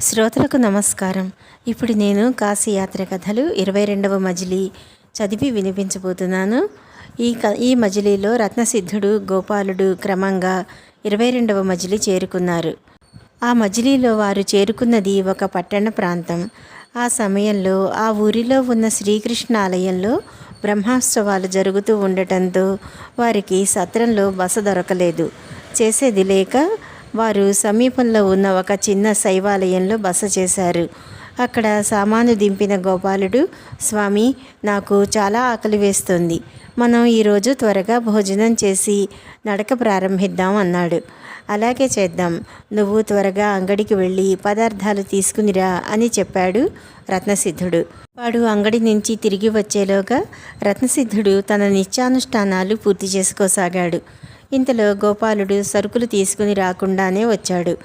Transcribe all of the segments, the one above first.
శ్రోతలకు నమస్కారం. ఇప్పుడు నేను కాశీ యాత్ర కథలు ఇరవై రెండవ మజిలీ చదివి వినిపించబోతున్నాను. ఈ క ఈ మజిలీలో రత్నసిద్ధుడు గోపాలుడు క్రమంగా ఇరవై రెండవ మజిలీ చేరుకున్నారు. ఆ మజిలీలో వారు చేరుకున్నది ఒక పట్టణ ప్రాంతం. ఆ సమయంలో ఆ ఊరిలో ఉన్న శ్రీకృష్ణ ఆలయంలో బ్రహ్మోత్సవాలు జరుగుతూ ఉండటంతో వారికి సత్రంలో బస దొరకలేదు. చేసేది లేక వారు సమీపంలో ఉన్న ఒక చిన్న శైవాలయంలో బస చేశారు. అక్కడ సామాను దింపిన గోపాలుడు స్వామి నాకు చాలా ఆకలి వేస్తుంది. మనం ఈరోజు త్వరగా భోజనం చేసి నడక ప్రారంభిద్దాం అన్నాడు. అలాగే చేద్దాం. నువ్వు త్వరగా అంగడికి వెళ్ళి పదార్థాలు తీసుకునిరా అని చెప్పాడు రత్నసిద్ధుడు. వాడు అంగడి నుంచి తిరిగి వచ్చేలోగా రత్నసిద్ధుడు తన నిత్యానుష్ఠానాలు పూర్తి చేసుకోసాగాడు. ఇంతలో గోపాలుడు సరుకులు తీసుకుని రాకుండానే వచ్చాడు.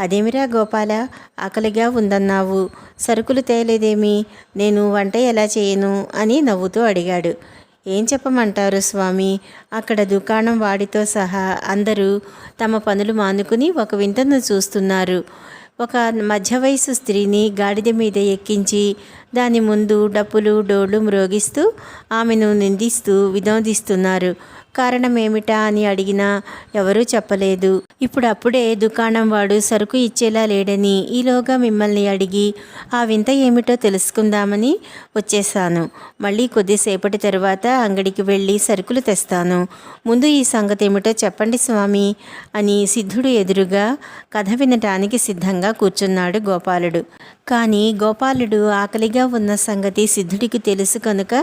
అదేమిరా గోపాల ఆకలిగా ఉందన్నావు. సరుకులు తేలేదేమి? నేను వంట ఎలా చేయను? అని నవ్వుతూ అడిగాడు. ఏం చెప్పమంటారు స్వామి? అక్కడ దుకాణం వాడితో సహా అందరూ తమ పనులు మానుకుని ఒక వింతను చూస్తున్నారు. ఒక మధ్య వయసు స్త్రీని గాడిద మీద ఎక్కించి దాని ముందు డప్పులు డోళ్ళు మ్రోగిస్తూ ఆమెను నిందిస్తూ వినోదిస్తున్నారు. కారణం ఏమిటా అని అడిగినా ఎవరూ చెప్పలేదు. ఇప్పుడప్పుడే దుకాణం వాడు సరుకు ఇచ్చేలా లేడని ఈలోగా మిమ్మల్ని అడిగి ఆ వింత ఏమిటో తెలుసుకుందామని వచ్చేసాను మళ్ళీ కొద్దిసేపటి తర్వాత అంగడికి వెళ్ళి సరుకులు తెస్తాను. ముందు ఈ సంగతి ఏమిటో చెప్పండి స్వామి అని సిద్ధుడు ఎదురుగా కథ వినటానికి సిద్ధంగా కూర్చున్నాడు గోపాలుడు. కానీ గోపాలుడు ఆకలిగా ఉన్న సంగతి సిద్ధుడికి తెలుసు కనుక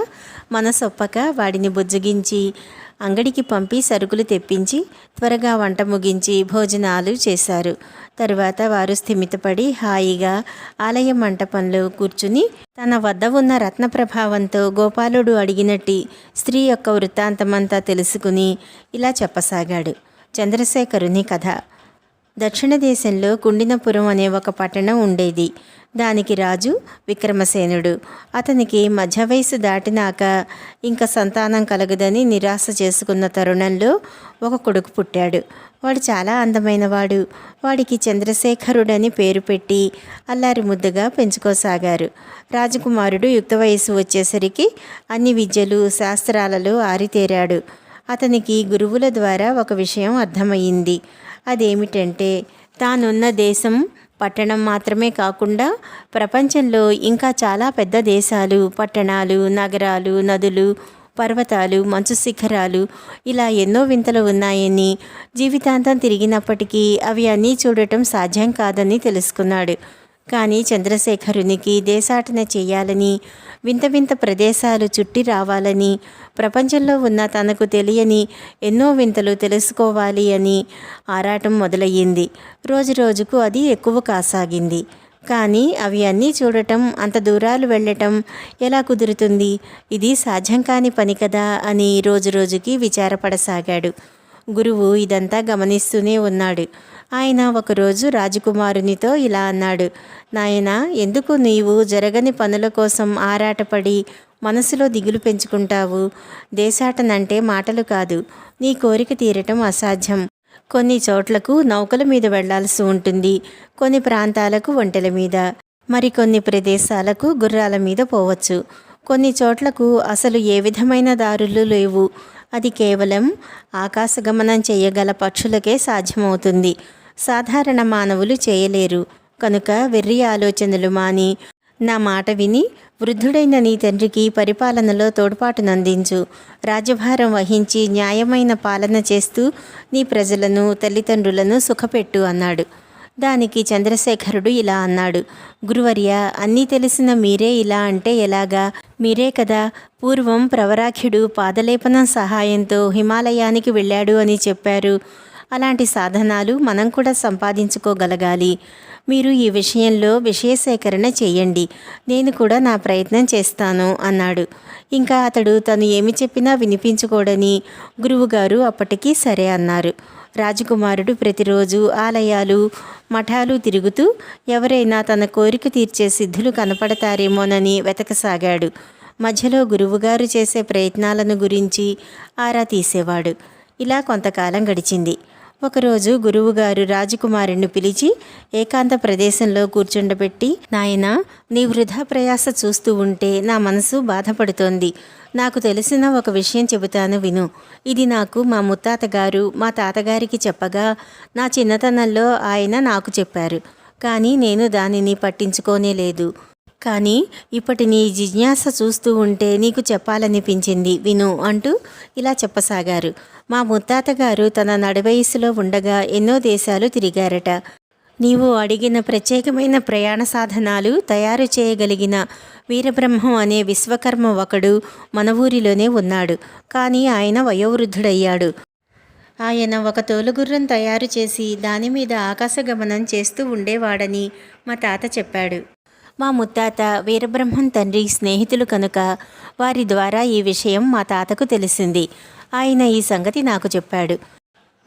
మనసొప్పక వాడిని బుజ్జగించి అంగడికి పంపి సరుకులు తెప్పించి త్వరగా వంట ముగించి భోజనాలు చేశారు. తరువాత వారు స్థిమితపడి హాయిగా ఆలయ మంటపంలో కూర్చుని తన వద్ద ఉన్న రత్న ప్రభావంతో గోపాలుడు అడిగినట్టి స్త్రీ యొక్క వృత్తాంతమంతా తెలుసుకుని ఇలా చెప్పసాగాడు. చంద్రశేఖరుని కథ. దక్షిణ దేశంలో కుండినపురం అనే ఒక పట్టణం ఉండేది. దానికి రాజు విక్రమసేనుడు. అతనికి మధ్య వయసు దాటినాక ఇంకా సంతానం కలగదని నిరాశ చేసుకున్న తరుణంలో ఒక కొడుకు పుట్టాడు. వాడు చాలా అందమైనవాడు. వాడికి చంద్రశేఖరుడని పేరు పెట్టి అల్లారి ముద్దుగా పెంచుకోసాగారు. రాజకుమారుడు యుక్త వయసు వచ్చేసరికి అన్ని విద్యలు శాస్త్రాలలో ఆరితేరాడు. అతనికి గురువుల ద్వారా ఒక విషయం అర్థమయ్యింది. అదేమిటంటే తానున్న దేశం పట్టణం మాత్రమే కాకుండా ప్రపంచంలో ఇంకా చాలా పెద్ద దేశాలు పట్టణాలు నగరాలు నదులు పర్వతాలు మంచు శిఖరాలు ఇలా ఎన్నో వింతలు ఉన్నాయని జీవితాంతం తిరిగినప్పటికీ అవి అన్నీ చూడటం సాధ్యం కాదని తెలుసుకున్నాడు. కానీ చంద్రశేఖరునికి దేశాటన చేయాలని వింత వింత ప్రదేశాలు చుట్టి రావాలని ప్రపంచంలో ఉన్న తనకు తెలియని ఎన్నో వింతలు తెలుసుకోవాలి అని ఆరాటం మొదలయ్యింది. రోజు రోజుకు అది ఎక్కువ కాసాగింది. కానీ అవి అన్నీ చూడటం అంత దూరాలు వెళ్ళటం ఎలా కుదురుతుంది? ఇది సాధ్యం కాని పని కదా అని రోజు రోజుకి విచారపడసాగాడు. గురువు ఇదంతా గమనిస్తూనే ఉన్నాడు. ఆయన ఒకరోజు రాజకుమారునితో ఇలా అన్నాడు నాయన ఎందుకు నీవు జరగని పనుల కోసం ఆరాటపడి మనసులో దిగులు పెంచుకుంటావు? దేశాటనంటే మాటలు కాదు. నీ కోరిక తీరటం అసాధ్యం. కొన్ని చోట్లకు నౌకల మీద వెళ్ళాల్సి ఉంటుంది. కొన్ని ప్రాంతాలకు ఒంటెల మీద. మరికొన్ని ప్రదేశాలకు గుర్రాల మీద పోవచ్చు. కొన్ని చోట్లకు అసలు ఏ విధమైన దారులు లేవు. అది కేవలం ఆకాశగమనం చేయగల పక్షులకే సాధ్యమవుతుంది. సాధారణ మానవులు చేయలేరు. కనుక వెర్రి ఆలోచనలు మాని నా మాట విని వృద్ధుడైన నీ తండ్రికి పరిపాలనలో తోడ్పాటునందించు రాజ్యభారం వహించి న్యాయమైన పాలన చేస్తూ నీ ప్రజలను తల్లిదండ్రులను సుఖపెట్టు అన్నాడు. దానికి చంద్రశేఖరుడు ఇలా అన్నాడు. గురువర్య అన్నీ తెలిసిన మీరే ఇలా అంటే ఎలాగా? మీరే కదా పూర్వం ప్రవరాఖ్యుడు పాదలేపనం సహాయంతో హిమాలయానికి వెళ్ళాడు అని చెప్పారు. అలాంటి సాధనాలు మనం కూడా సంపాదించుకోగలగాలి. మీరు ఈ విషయంలో విషయ సేకరణ చేయండి. నేను కూడా నా ప్రయత్నం చేస్తాను అన్నాడు. ఇంకా అతడు తను ఏమి చెప్పినా వినిపించుకోడని గురువుగారు అప్పటికీ సరే అన్నారు. రాజకుమారుడు ప్రతిరోజు ఆలయాలు మఠాలు తిరుగుతూ ఎవరైనా తన కోరిక తీర్చే సిద్ధులు కనపడతారేమోనని వెతకసాగాడు. మధ్యలో గురువుగారు చేసే ప్రయత్నాలను గురించి ఆరా తీసేవాడు. ఇలా కొంతకాలం గడిచింది. ఒకరోజు గురువుగారు రాజకుమారుణ్ణి పిలిచి ఏకాంత ప్రదేశంలో కూర్చుండబెట్టి నాయనా నీ వృధా ప్రయాస చూస్తూ ఉంటే నా మనసు బాధపడుతోంది. నాకు తెలిసిన ఒక విషయం చెబుతాను విను. ఇది నాకు మా ముత్తాత గారు మా తాతగారికి చెప్పగా నా చిన్నతనంలో ఆయన నాకు చెప్పారు. కానీ నేను దానిని పట్టించుకోనే లేదు. కానీ ఇప్పటి నీ జిజ్ఞాస చూస్తూ ఉంటే నీకు చెప్పాలనిపించింది. విను అంటూ ఇలా చెప్పసాగారు. మా ముత్తాత గారు తన నడవయసులో ఉండగా ఎన్నో దేశాలు తిరిగారట. నీవు అడిగిన ప్రత్యేకమైన ప్రయాణ సాధనాలు తయారు చేయగలిగిన వీరబ్రహ్మం అనే విశ్వకర్మ ఒకడు మన ఊరిలోనే ఉన్నాడు. కానీ ఆయన వయోవృద్ధుడయ్యాడు. ఆయన ఒక తోలుగుర్రం తయారు చేసి దాని మీద ఆకాశగమనం చేస్తూ ఉండేవాడని మా తాత చెప్పాడు. మా ముత్తాత వీరబ్రహ్మం తండ్రి స్నేహితులు కనుక వారి ద్వారా ఈ విషయం మా తాతకు తెలిసింది. ఆయన ఈ సంగతి నాకు చెప్పాడు.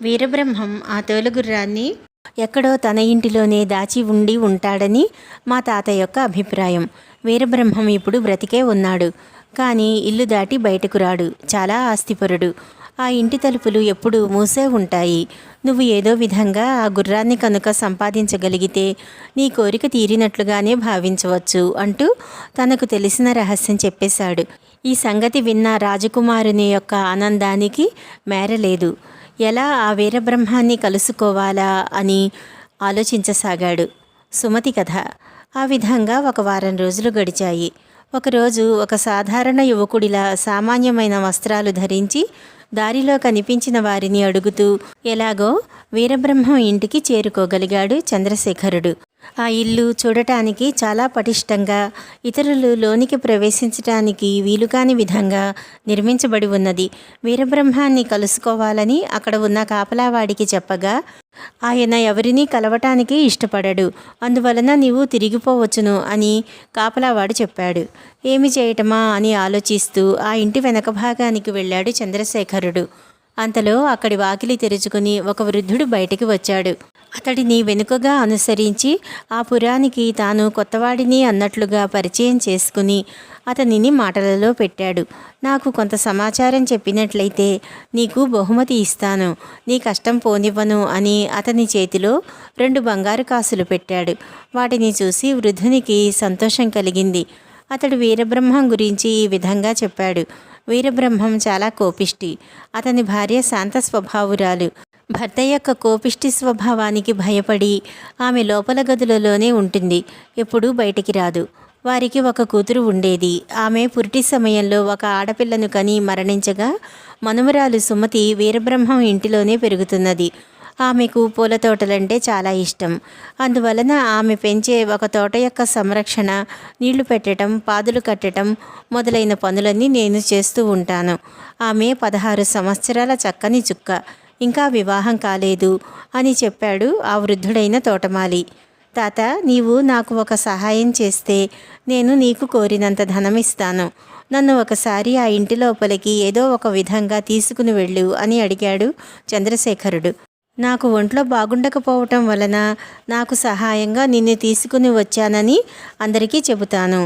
వీరబ్రహ్మం ఆ తోలుగుర్రాన్ని ఎక్కడో తన ఇంటిలోనే దాచి ఉండి ఉంటాడని మా తాత యొక్క అభిప్రాయం. వీరబ్రహ్మం ఇప్పుడు బ్రతికే ఉన్నాడు. కానీ ఇల్లు దాటి బయటకు రాడు. చాలా ఆస్తిపరుడు. ఆ ఇంటి తలుపులు ఎప్పుడూ మూసే ఉంటాయి. నువ్వు ఏదో విధంగా ఆ గుర్రాన్ని కనుక సంపాదించగలిగితే నీ కోరిక తీరినట్లుగానే భావించవచ్చు అంటూ తనకు తెలిసిన రహస్యం చెప్పేశాడు. ఈ సంగతి విన్న రాజకుమారుని యొక్క ఆనందానికి మేరలేదు. ఎలా ఆ వీరబ్రహ్మాన్ని కలుసుకోవాలా అని ఆలోచించసాగాడు సుమతి కథ. ఆ విధంగా ఒక వారం రోజులు గడిచాయి. ఒకరోజు ఒక సాధారణ యువకుడిలా సామాన్యమైన వస్త్రాలు ధరించి దారిలో కనిపించిన వారిని అడుగుతూ ఎలాగో వీరబ్రహ్మం ఇంటికి చేరుకోగలిగాడు చంద్రశేఖరుడు. ఆ ఇల్లు చూడటానికి చాలా పటిష్టంగా ఇతరులు లోనికి ప్రవేశించటానికి వీలుకాని విధంగా నిర్మించబడి ఉన్నది. వీరబ్రహ్మాన్ని కలుసుకోవాలని అక్కడ ఉన్న కాపలావాడికి చెప్పగా ఆయన ఎవరినీ కలవటానికి ఇష్టపడడు అందువలన నీవు తిరిగిపోవచ్చును అని కాపలావాడు చెప్పాడు. ఏమి చేయటమా అని ఆలోచిస్తూ ఆ ఇంటి వెనక భాగానికి వెళ్ళాడు చంద్రశేఖరుడు. అంతలో అక్కడి వాకిలి తెరుచుకుని ఒక వృద్ధుడు బయటికి వచ్చాడు. అతడిని వెనుకగా అనుసరించి ఆ పురానికి తాను కొత్తవాడిని అన్నట్లుగా పరిచయం చేసుకుని అతనిని మాటలలో పెట్టాడు. నాకు కొంత సమాచారం చెప్పినట్లయితే నీకు బహుమతి ఇస్తాను. నీ కష్టం పోనివ్వను అని అతని చేతిలో రెండు బంగారు కాసులు పెట్టాడు. వాటిని చూసి వృద్ధునికి సంతోషం కలిగింది. అతడు వీరబ్రహ్మం గురించి ఈ విధంగా చెప్పాడు. వీరబ్రహ్మం చాలా కోపిష్టి. అతని భార్య శాంత స్వభావురాలు. భర్త యొక్క కోపిష్టి స్వభావానికి భయపడి ఆమె లోపల గదులలోనే ఉంటుంది. ఎప్పుడూ బయటికి రాదు. వారికి ఒక కూతురు ఉండేది. ఆమె పురిటి సమయంలో ఒక ఆడపిల్లను కని మరణించగా మనుమరాలు సుమతి వీరబ్రహ్మం ఇంటిలోనే పెరుగుతున్నది. ఆమెకు పూల తోటలంటే చాలా ఇష్టం. అందువలన ఆమె పెంచే ఒక తోట యొక్క సంరక్షణ నీళ్ళు పెట్టడం పాదులు కట్టడం మొదలైన పనులన్నీ నేను చేస్తూ ఉంటాను. ఆమె పదహారు సంవత్సరాల చక్కని చుక్క. ఇంకా వివాహం కాలేదు అని చెప్పాడు ఆ వృద్ధుడైన తోటమాలి. తాత నీవు నాకు ఒక సహాయం చేస్తే నేను నీకు కోరినంత ధనం ఇస్తాను. నన్ను ఒకసారి ఆ ఇంటి లోపలికి ఏదో ఒక విధంగా తీసుకుని వెళ్ళు అని అడిగాడు చంద్రశేఖరుడు. నాకు ఒంట్లో బాగుండకపోవటం వలన నాకు సహాయంగా నిన్ను తీసుకుని వచ్చానని అందరికీ చెబుతాను.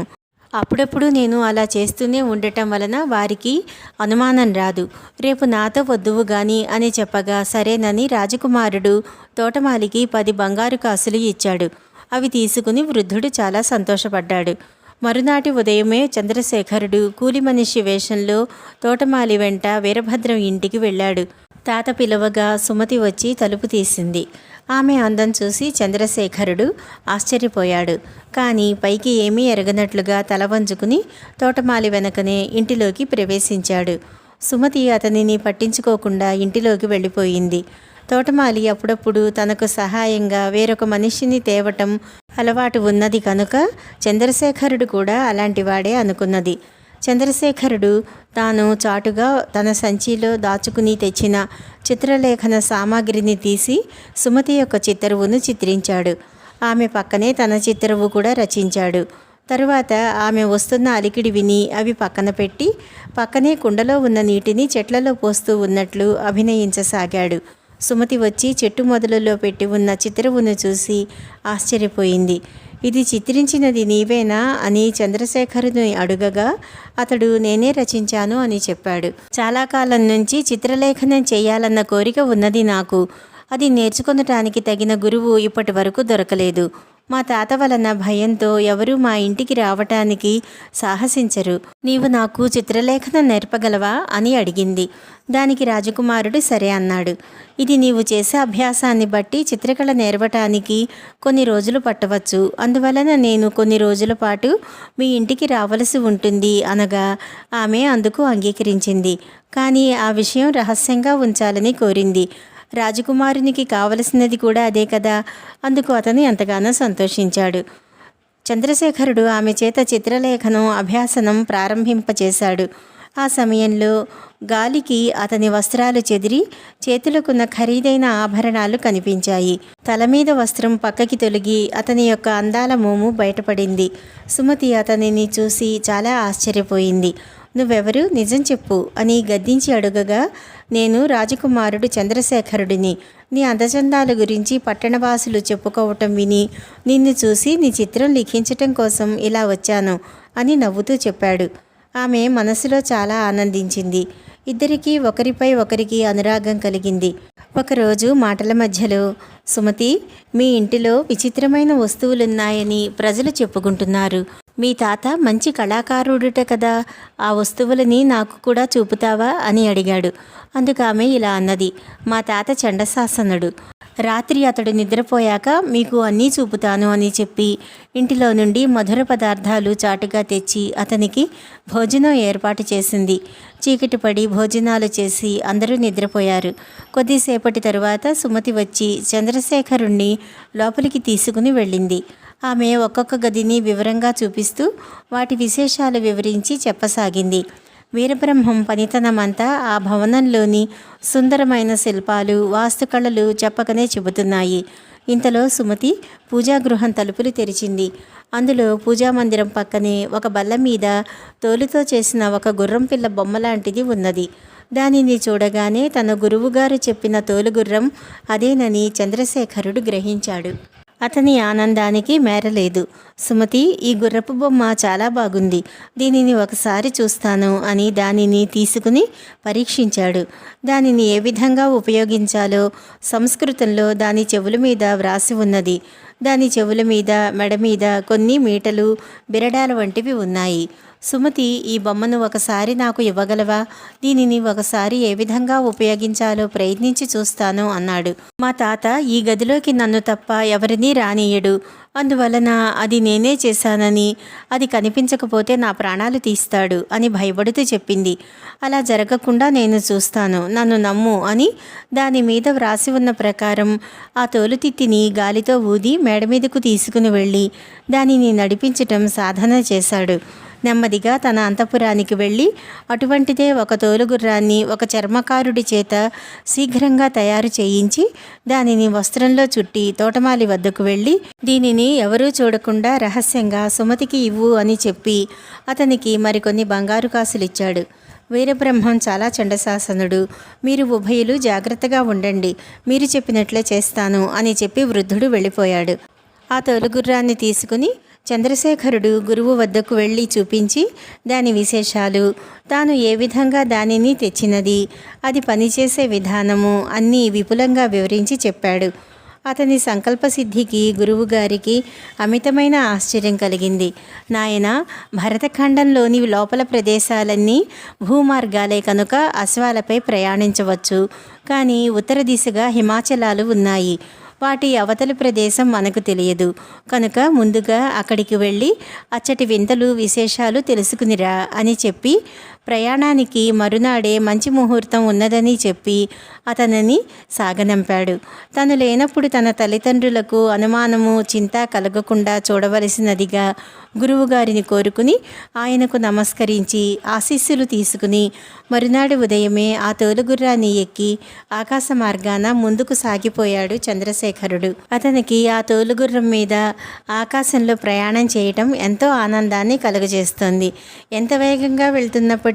అప్పుడప్పుడు నేను అలా చేస్తూనే ఉండటం వలన వారికి అనుమానం రాదు. రేపు నాతో వద్దువు గాని అని చెప్పగా సరేనని రాజకుమారుడు తోటమాలికి పది బంగారు కాసులు ఇచ్చాడు. అవి తీసుకుని వృద్ధుడు చాలా సంతోషపడ్డాడు. మరునాటి ఉదయమే చంద్రశేఖరుడు కూలి మనిషి వేషంలో తోటమాలి వెంట వీరభద్రం ఇంటికి వెళ్ళాడు. తాత పిలవగా సుమతి వచ్చి తలుపు తీసింది. ఆమె అందం చూసి చంద్రశేఖరుడు ఆశ్చర్యపోయాడు. కానీ పైకి ఏమీ ఎరగనట్లుగా తల వంచుకుని తోటమాలి వెనకనే ఇంటిలోకి ప్రవేశించాడు. సుమతి అతనిని పట్టించుకోకుండా ఇంటిలోకి వెళ్ళిపోయింది. తోటమాలి అప్పుడప్పుడు తనకు సహాయంగా వేరొక మనిషిని తేవటం అలవాటు ఉన్నది కనుక చంద్రశేఖరుడు కూడా అలాంటివాడే అనుకున్నది. చంద్రశేఖరుడు తాను చాటుగా తన సంచిలో దాచుకుని తెచ్చిన చిత్రలేఖన సామాగ్రిని తీసి సుమతి యొక్క చిత్తరువును చిత్రించాడు. ఆమె పక్కనే తన చిత్తరువు కూడా రచించాడు. తరువాత ఆమె వస్తున్న అలికిడి విని అవి పక్కన పెట్టి పక్కనే కుండలో ఉన్న నీటిని చెట్లలో పోస్తూ ఉన్నట్లు అభినయించసాగాడు. సుమతి వచ్చి చెట్టు మొదలలో పెట్టి ఉన్న చిత్రవును చూసి ఆశ్చర్యపోయింది. ఇది చిత్రించినది నీవేనా అని చంద్రశేఖరుని అడుగగా అతడు నేనే రచించాను అని చెప్పాడు. చాలా కాలం నుంచి చిత్రలేఖనం చేయాలన్న కోరిక ఉన్నది నాకు. అది నేర్చుకొనటానికి తగిన గురువు ఇప్పటి వరకు దొరకలేదు. మా తాత వలన భయంతో ఎవరూ మా ఇంటికి రావటానికి సాహసించరు. నీవు నాకు చిత్రలేఖనం నేర్పగలవా? అని అడిగింది. దానికి రాజకుమారుడు సరే అన్నాడు. ఇది నీవు చేసే అభ్యాసాన్ని బట్టి చిత్రకళ నేర్వటానికి కొన్ని రోజులు పట్టవచ్చు. అందువలన నేను కొన్ని రోజుల పాటు మీ ఇంటికి రావలసి ఉంటుంది అనగా ఆమె అందుకు అంగీకరించింది. కానీ ఆ విషయం రహస్యంగా ఉంచాలని కోరింది. రాజకుమారునికి కావలసినది కూడా అదే కదా? అందుకు అతను ఎంతగానో సంతోషించాడు. చంద్రశేఖరుడు ఆమె చేత చిత్రలేఖనం అభ్యాసనం ప్రారంభింపచేశాడు. ఆ సమయంలో గాలికి అతని వస్త్రాలు చెదిరి చేతులకున్న ఖరీదైన ఆభరణాలు కనిపించాయి. తల మీద వస్త్రం పక్కకి తొలగి అతని యొక్క అందాల మోము బయటపడింది. సుమతి అతనిని చూసి చాలా ఆశ్చర్యపోయింది. నువ్వెవరు? నిజం చెప్పు అని గద్దించి అడుగగా నేను రాజకుమారుడు చంద్రశేఖరుడిని. నీ అందచందాల గురించి పట్టణవాసులు చెప్పుకోవటం విని నిన్ను చూసి నీ చిత్రం లిఖించటం కోసం ఇలా వచ్చాను అని నవ్వుతూ చెప్పాడు. ఆమె మనసులో చాలా ఆనందించింది. ఇద్దరికీ ఒకరిపై ఒకరికి అనురాగం కలిగింది. ఒకరోజు మాటల మధ్యలో సుమతి మీ ఇంటిలో విచిత్రమైన వస్తువులున్నాయని ప్రజలు చెప్పుకుంటున్నారు. మీ తాత మంచి కళాకారుడుట కదా ఆ వస్తువులని నాకు కూడా చూపుతావా అని అడిగాడు. అందుకు ఆమె ఇలా అన్నది. మా తాత చండశాసనుడు. రాత్రి అతడు నిద్రపోయాక మీకు అన్నీ చూపుతాను అని చెప్పి ఇంటిలో నుండి మధుర పదార్థాలు చాటుగా తెచ్చి అతనికి భోజనం ఏర్పాటు చేసింది. చీకటి పడి భోజనాలు చేసి అందరూ నిద్రపోయారు. కొద్దిసేపటి తరువాత సుమతి వచ్చి చంద్రశేఖరుణ్ణి లోపలికి తీసుకుని వెళ్ళింది. ఆమె ఒక్కొక్క గదిని వివరంగా చూపిస్తూ వాటి విశేషాలు వివరించి చెప్పసాగింది. వీరబ్రహ్మం పనితనమంతా ఆ భవనంలోని సుందరమైన శిల్పాలు వాస్తుకళలు చెప్పకనే చెబుతున్నాయి. ఇంతలో సుమతి పూజాగృహం తలుపులు తెరిచింది. అందులో పూజామందిరం పక్కనే ఒక బల్ల మీద తోలుతో చేసిన ఒక గుర్రం పిల్ల బొమ్మ లాంటిది ఉన్నది. దానిని చూడగానే తన గురువుగారు చెప్పిన తోలుగుర్రం అదేనని చంద్రశేఖరుడు గ్రహించాడు. అతని ఆనందానికి మేరలేదు. సుమతి ఈ గుర్రపు బొమ్మ చాలా బాగుంది. దీనిని ఒకసారి చూస్తాను అని దానిని తీసుకుని పరీక్షించాడు. దానిని ఏ విధంగా ఉపయోగించాలో సంస్కృతంలో దాని చెవుల మీద వ్రాసి ఉన్నది. దాని చెవుల మీద మెడ మీద కొన్ని మీటలు బిరడాల వంటివి ఉన్నాయి. సుమతి ఈ బొమ్మను ఒకసారి నాకు ఇవ్వగలవా? దీనిని ఒకసారి ఏ విధంగా ఉపయోగించాలో ప్రయత్నించి చూస్తాను అన్నాడు. మా తాత ఈ గదిలోకి నన్ను తప్ప ఎవరినీ రానియడు అందువలన అది నేనే చేశానని అది కనిపించకపోతే నా ప్రాణాలు తీస్తాడు అని భయపడుతూ చెప్పింది. అలా జరగకుండా నేను చూస్తాను నన్ను నమ్ము అని దాని మీద వ్రాసి ఉన్న ప్రకారం ఆ తోలుతిత్తిని గాలితో ఊది మేడ మీదకు తీసుకుని వెళ్ళి దానిని నడిపించటం సాధన చేశాడు. నెమ్మదిగా తన అంతపురానికి వెళ్ళి అటువంటిదే ఒక తోలుగుర్రాన్ని ఒక చర్మకారుడి చేత శీఘ్రంగా తయారు చేయించి దానిని వస్త్రంలో చుట్టి తోటమాలి వద్దకు వెళ్ళి దీనిని ఎవరూ చూడకుండా రహస్యంగా సుమతికి ఇవ్వు అని చెప్పి అతనికి మరికొన్ని బంగారు కాసులిచ్చాడు. వీరబ్రహ్మం చాలా చండశాసనుడు. మీరు ఉభయులు జాగ్రత్తగా ఉండండి. మీరు చెప్పినట్లే చేస్తాను అని చెప్పి వృద్ధుడు వెళ్ళిపోయాడు. ఆ తొలుగుర్రాన్ని తీసుకుని చంద్రశేఖరుడు గురువు వద్దకు వెళ్ళి చూపించి దాని విశేషాలు. తాను ఏ విధంగా దానిని తెచ్చినది? అది పనిచేసే విధానము అన్నీ విపులంగా వివరించి చెప్పాడు. అతని సంకల్పసిద్ధికి గురువుగారికి అమితమైన ఆశ్చర్యం కలిగింది. నాయన భరతఖండంలోని లోపల ప్రదేశాలన్నీ భూమార్గాలే కనుక అశ్వాలపై ప్రయాణించవచ్చు. కానీ ఉత్తర దిశగా హిమాచలాలు ఉన్నాయి. వాటి అవతలి ప్రదేశం మనకు తెలియదు. కనుక ముందుగా అక్కడికి వెళ్ళి అచ్చటి వింతలు విశేషాలు తెలుసుకునిరా అని చెప్పి ప్రయాణానికి మరునాడే మంచి ముహూర్తం ఉన్నదని చెప్పి అతనిని సాగనంపాడు. తను లేనప్పుడు తన తల్లిదండ్రులకు అనుమానము చింత కలగకుండా చూడవలసినదిగా గురువుగారిని కోరుకుని ఆయనకు నమస్కరించి ఆశీస్సులు తీసుకుని మరునాడు ఉదయమే ఆ తోలుగుర్రాన్ని ఎక్కి ఆకాశ మార్గాన ముందుకు సాగిపోయాడు చంద్రశేఖరుడు. అతనికి ఆ తోలుగుర్రం మీద ఆకాశంలో ప్రయాణం చేయటం ఎంతో ఆనందాన్ని కలుగజేస్తుంది. ఎంత వేగంగా వెళ్తున్నప్పటికీ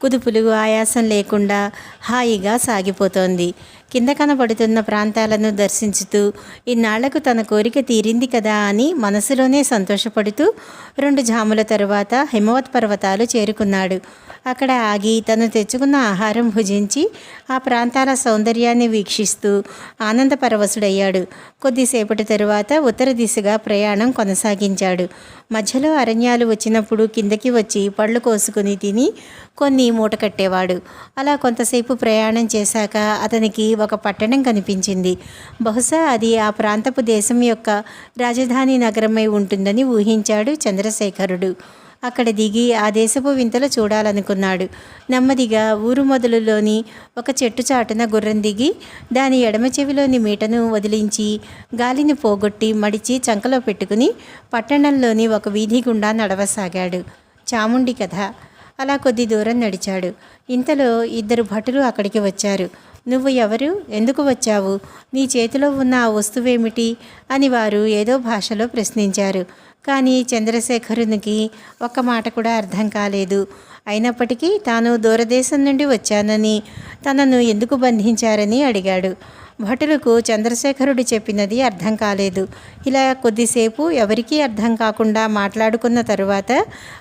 కుదుపులు ఆయాసం లేకుండా హాయిగా సాగిపోతోంది. కింద కనబడుతున్న ప్రాంతాలను దర్శించుతూ ఇన్నాళ్ళకు తన కోరిక తీరింది కదా అని మనసులోనే సంతోషపడుతూ రెండు జాముల తరువాత హిమవత్ పర్వతాలు చేరుకున్నాడు. అక్కడ ఆగి తను తెచ్చుకున్న ఆహారం భుజించి ఆ ప్రాంతాల సౌందర్యాన్ని వీక్షిస్తూ ఆనందపరవశుడయ్యాడు కొద్దిసేపటి తరువాత ఉత్తర దిశగా ప్రయాణం కొనసాగించాడు. మధ్యలో అరణ్యాలు వచ్చినప్పుడు కిందకి వచ్చి పళ్ళు కోసుకుని తిని కొన్ని మూట కట్టేవాడు. అలా కొంతసేపు ప్రయాణం చేశాక అతనికి ఒక పట్టణం కనిపించింది. బహుశా అది ఆ ప్రాంతపు దేశం యొక్క రాజధాని నగరమై ఉంటుందని ఊహించాడు చంద్రశేఖరుడు. అక్కడ దిగి ఆ దేశపు వింతలు చూడాలనుకున్నాడు. నెమ్మదిగా ఊరు మొదలులోని ఒక చెట్టు చాటున గుర్రం దిగి దాని ఎడమ చెవిలోని మీటను వదిలించి గాలిని పోగొట్టి మడిచి చంకలో పెట్టుకుని పట్టణంలోని ఒక వీధి గుండా నడవసాగాడు. చాముండి కథ. అలా కొద్ది దూరం నడిచాడు. ఇంతలో ఇద్దరు భటులు అక్కడికి వచ్చారు. నువ్వు ఎవరు? ఎందుకు వచ్చావు? నీ చేతిలో ఉన్న ఆ వస్తువేమిటి? అని వారు ఏదో భాషలో ప్రశ్నించారు. కానీ చంద్రశేఖరునికి ఒక్క మాట కూడా అర్థం కాలేదు. అయినప్పటికీ తాను దూరదేశం నుండి వచ్చానని తనను ఎందుకు బంధించారని అడిగాడు. భటులకు చంద్రశేఖరుడు చెప్పినది అర్థం కాలేదు. ఇలా కొద్దిసేపు ఎవరికీ అర్థం కాకుండా మాట్లాడుకున్న తరువాత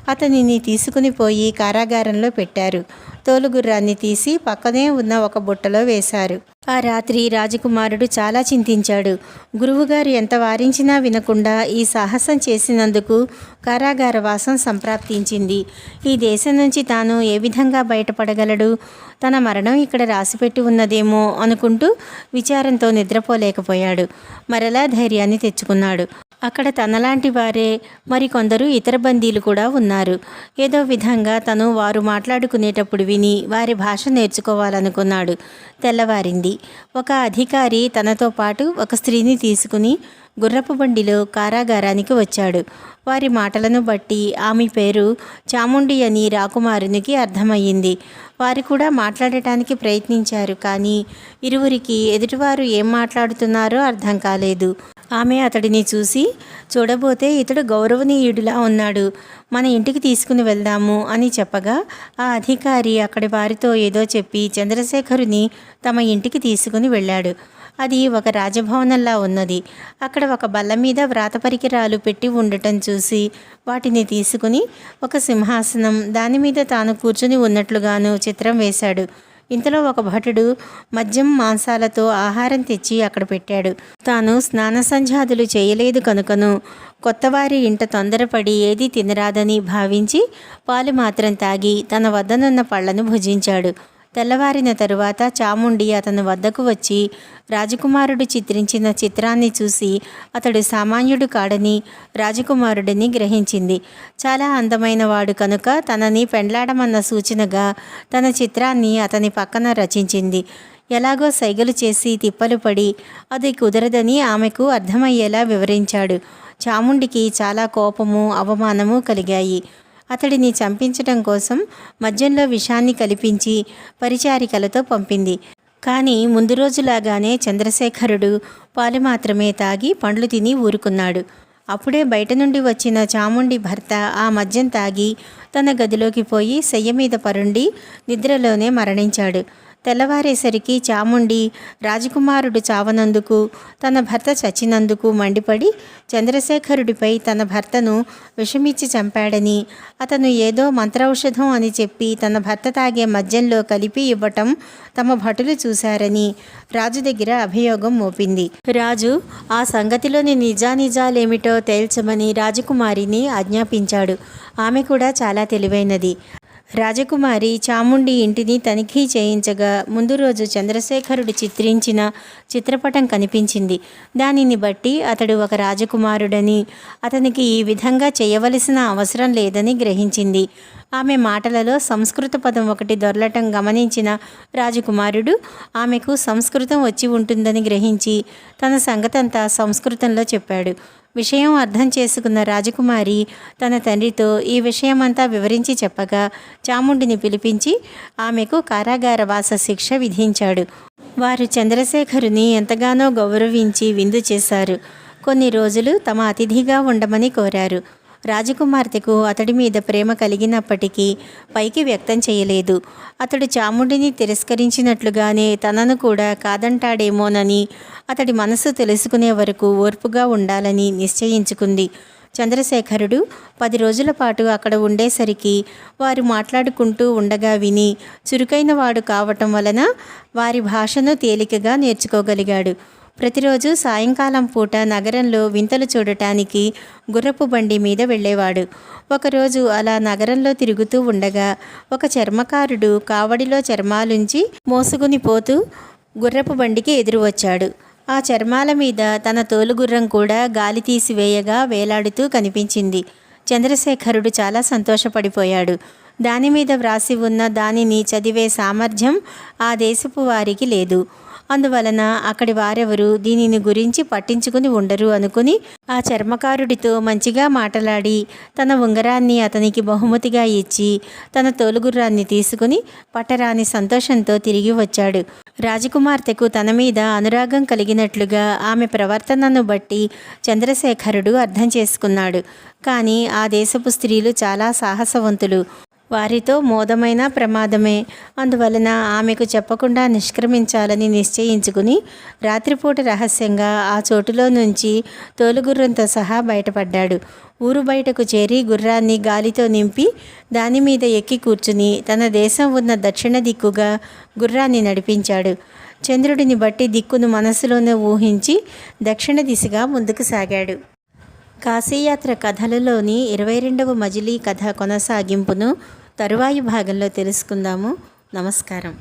అతనిని తీసుకుని పోయి కారాగారంలో పెట్టారు. తోలుగుర్రాన్ని తీసి పక్కనే ఉన్న ఒక బుట్టలో వేశారు. ఆ రాత్రి రాజకుమారుడు చాలా చింతించాడు. గురువుగారు ఎంత వారించినా వినకుండా ఈ సాహసం చేసినందుకు కారాగార వాసం సంప్రాప్తించింది. ఈ దేశం నుంచి తాను ఏ విధంగా బయటపడగలడు? తన మరణం ఇక్కడ రాసిపెట్టి ఉన్నదేమో అనుకుంటూ విచారంతో నిద్రపోలేకపోయాడు. మరలా ధైర్యాన్ని తెచ్చుకున్నాడు. అక్కడ తనలాంటి వారే మరికొందరు ఇతర బందీలు కూడా ఉన్నారు. ఏదో విధంగా తను వారు మాట్లాడుకునేటప్పుడు విని వారి భాష నేర్చుకోవాలనుకున్నాడు. తెల్లవారింది. ఒక అధికారి తనతో పాటు ఒక స్త్రీని తీసుకుని గుర్రపు బండిలో కారాగారానికి వచ్చాడు. వారి మాటలను బట్టి ఆమె పేరు చాముండి అని రాకుమారునికి అర్థమయ్యింది. వారు కూడా మాట్లాడటానికి ప్రయత్నించారు కానీ ఇరువురికి ఎదుటివారు ఏం మాట్లాడుతున్నారో అర్థం కాలేదు. ఆమె అతడిని చూసి చూడబోతే ఇతడు గౌరవనీయుడిలా ఉన్నాడు. మన ఇంటికి తీసుకుని వెళ్దాము అని చెప్పగా ఆ అధికారి అక్కడి వారితో ఏదో చెప్పి చంద్రశేఖరుని తమ ఇంటికి తీసుకుని వెళ్ళాడు. అది ఒక రాజభవనంలా ఉన్నది. అక్కడ ఒక బల్ల మీద వ్రాత పరికరాలు పెట్టి ఉండటం చూసి వాటిని తీసుకుని ఒక సింహాసనం దాని మీద తాను కూర్చుని ఉన్నట్లుగాను చిత్రం వేశాడు. ఇంతలో ఒక భటుడు మద్యం మాంసాలతో ఆహారం తెచ్చి అక్కడ పెట్టాడు. తాను స్నాన సంధ్యాదులు చేయలేదు కనుకను కొత్తవారి ఇంట తొందరపడి ఏది తినరాదని భావించి పాలు మాత్రం తాగి తన వద్దనున్న పళ్ళను భుజించాడు. తెల్లవారిన తరువాత చాముండి అతని వద్దకు వచ్చి రాజకుమారుడు చిత్రించిన చిత్రాన్ని చూసి అతడు సామాన్యుడు కాడని రాజకుమారుడిని గ్రహించింది. చాలా అందమైన వాడు కనుక తనని పెండ్లాడమన్న సూచనగా తన చిత్రాన్ని అతని పక్కన రచించింది. ఎలాగో సైగలు చేసి తిప్పలు పడి అది కుదరదని ఆమెకు అర్థమయ్యేలా వివరించాడు. చాముండికి చాలా కోపము అవమానము కలిగాయి. అతడిని చంపించటం కోసం మద్యంలో విషాన్ని కల్పించి పరిచారికలతో పంపింది. కానీ ముందు రోజులాగానే చంద్రశేఖరుడు పాలు మాత్రమే తాగి పండ్లు తిని ఊరుకున్నాడు. అప్పుడే బయట నుండి వచ్చిన చాముండి భర్త ఆ మద్యం తాగి తన గదిలోకి పోయి శయ్య మీద పరుండి నిద్రలోనే మరణించాడు. తెల్లవారేసరికి చాముండి రాజకుమారుడు చావనందుకు తన భర్త చచ్చినందుకు మండిపడి చంద్రశేఖరుడిపై తన భర్తను విషమిచ్చి చంపాడని అతను ఏదో మంత్రౌషధం అని చెప్పి తన భర్త తాగే మద్యంలో కలిపి ఇవ్వటం తమ భటులు చూశారని రాజు దగ్గర అభియోగం మోపింది. రాజు ఆ సంగతిలోని నిజానిజాలేమిటో తేల్చమని రాజకుమారిని ఆజ్ఞాపించాడు. ఆమె కూడా చాలా తెలివైనది. రాజకుమారి చాముండి ఇంటిని తనిఖీ చేయించగా ముందు రోజు చంద్రశేఖరుడు చిత్రించిన చిత్రపటం కనిపించింది. దానిని బట్టి అతడు ఒక రాజకుమారుడని అతనికి ఈ విధంగా చేయవలసిన అవసరం లేదని గ్రహించింది. ఆమె మాటలలో సంస్కృత పదం ఒకటి దొరలటం గమనించిన రాజకుమారుడు ఆమెకు సంస్కృతం వచ్చి ఉంటుందని గ్రహించి తన సంగతంతా సంస్కృతంలో చెప్పాడు. విషయం అర్థం చేసుకున్న రాజకుమారి తన తండ్రితో ఈ విషయమంతా వివరించి చెప్పగా చాముండిని పిలిపించి ఆమెకు కారాగార వాస శిక్ష విధించాడు. వారు చంద్రశేఖరుని ఎంతగానో గౌరవించి విందు చేశారు. కొన్ని రోజులు తమ అతిథిగా ఉండమని కోరారు. రాజకుమార్తెకు అతడి మీద ప్రేమ కలిగినప్పటికీ పైకి వ్యక్తం చేయలేదు. అతడు చాముండిని తిరస్కరించినట్లుగానే తనను కూడా కాదంటాడేమోనని అతడి మనసు తెలుసుకునే వరకు ఓర్పుగా ఉండాలని నిశ్చయించుకుంది. చంద్రశేఖరుడు పది రోజుల పాటు అక్కడ ఉండేసరికి వారు మాట్లాడుకుంటూ ఉండగా విని చురుకైన వాడు కావటం వలన వారి భాషను తేలికగా నేర్చుకోగలిగాడు. ప్రతిరోజు సాయంకాలం పూట నగరంలో వింతలు చూడటానికి గుర్రపు బండి మీద వెళ్ళేవాడు. ఒకరోజు అలా నగరంలో తిరుగుతూ ఉండగా ఒక చర్మకారుడు కావడిలో చర్మాలుంచి మోసుకుని పోతూ గుర్రపు బండికి ఎదురు వచ్చాడు. ఆ చర్మాల మీద తన తోలుగుర్రం కూడా గాలి తీసివేయగా వేలాడుతూ కనిపించింది. చంద్రశేఖరుడు చాలా సంతోషపడిపోయాడు. దాని మీద వ్రాసి ఉన్న దానిని చదివే సామర్థ్యం ఆ దేశపు వారికి లేదు. అందువలన అక్కడి వారెవరు దీనిని గురించి పట్టించుకుని ఉండరు అనుకుని ఆ చర్మకారుడితో మంచిగా మాటలాడి తన ఉంగరాన్ని అతనికి బహుమతిగా ఇచ్చి తన తోలుగుర్రాన్ని తీసుకుని పట్టరాని సంతోషంతో తిరిగి వచ్చాడు. రాజకుమార్తెకు తన మీద అనురాగం కలిగినట్లుగా ఆమె ప్రవర్తనను బట్టి చంద్రశేఖరుడు అర్థం చేసుకున్నాడు. కానీ ఆ దేశపు స్త్రీలు చాలా సాహసవంతులు. వారితో మోదమైన ప్రమాదమే. అందువలన ఆమెకు చెప్పకుండా నిష్క్రమించాలని నిశ్చయించుకుని రాత్రిపూట రహస్యంగా ఆ చోటులో నుంచి తోలుగుర్రంతో సహా బయటపడ్డాడు. ఊరు బయటకు చేరి గుర్రాన్ని గాలితో నింపి దాని మీద ఎక్కి కూర్చుని తన దేశం ఉన్న దక్షిణ దిక్కుగా గుర్రాన్ని నడిపించాడు. చంద్రుడిని బట్టి దిక్కును మనసులోనే ఊహించి దక్షిణ దిశగా ముందుకు సాగాడు. కాశీయాత్ర కథలలోని ఇరవై రెండవ మజిలీ కథ కొనసాగింపును తరువాయి భాగంలో తెలుసుకుందాము. నమస్కారం.